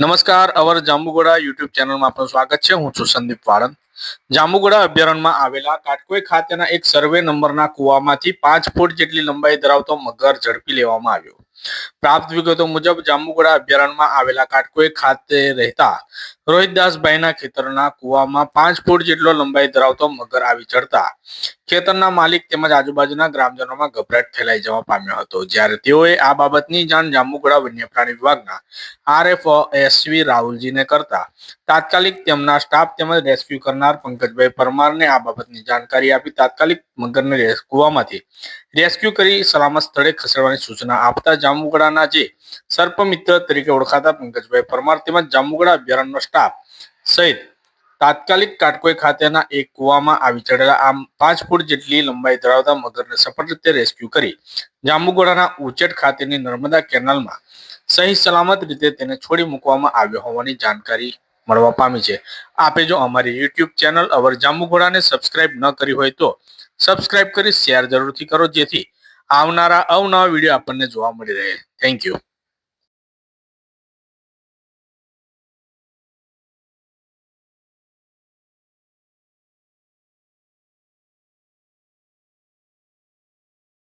નમસ્કાર, અવર જાંબુગોડા યુટ્યુબ ચેનલમાં આપનું સ્વાગત છે. હું છું સંદીપ વાળંદ. જાંબુગોડા અભયારણ્યમાં આવેલા કાટકોઈ ખાતેના એક સર્વે નંબરના કુવામાંથી પાંચ ફૂટ જેટલી લંબાઈ ધરાવતો મગર ઝડપી લેવામાં આવ્યો. પ્રાપ્ત વિગતો મુજબ જાંબુગોડા અભયારણ્યમાં આવેલા કાટકોઈ ખાતે રહેતા રોહિતદાસભાઈના ખેતરના કુવામાં પાંચ ફૂટ જેટલો લંબાઈ ધરાવતો મગર આવી ચડતા ખેતરના માલિક તેમજ આજુબાજુના ગ્રામજનોમાં ગભરાટ ફેલાઈ જવા પામ્યો હતો. જ્યારે તેઓએ આ બાબતની જાણ જાંબુગડા વન્યપ્રાણી વિભાગના આરએફઓ એસવી રાહુલજીને કરતા તાત્કાલિક તેમના સ્ટાફ તેમજ રેસ્ક્યુ કરનાર પંકજભાઈ પરમારને આ બાબતની જાણકારી આપી તાત્કાલિક મગરને કુવામાંથી રેસ્ક્યુ કરી સલામત સ્થળે ખસેડવાની સૂચના આપતા જાંબુગડાના જે સર્પમિત્ર તરીકે ઓળખાતા પંકજભાઈ પરમાર તેમજ જાંબુગડા અભયારણ્યનો સ્ટાફ સહિત તાત્કાલિક કાટકોઈ ખાતેના એક કૂવામાં આવી ચડેલા આમ પાંચ ફૂટ જેટલી લંબાઈ ધરાવતા મગરને સફળ રીતે રેસ્ક્યુ કરી જાંબુગોડાના ઉચેટ ખાતેની નર્મદા કેનાલમાં સહી સલામત રીતે તેને છોડી મૂકવામાં આવ્યો હોવાની જાણકારી મળવા પામી છે. આપે જો અમારી યુટ્યુબ ચેનલ અવર જાંબુઘોડાને સબસ્ક્રાઇબ ન કરી હોય તો સબસ્ક્રાઇબ કરી શેર જરૂરથી કરો જેથી આવનારા અવનવા વીડિયો આપણને જોવા મળી રહે. Thank you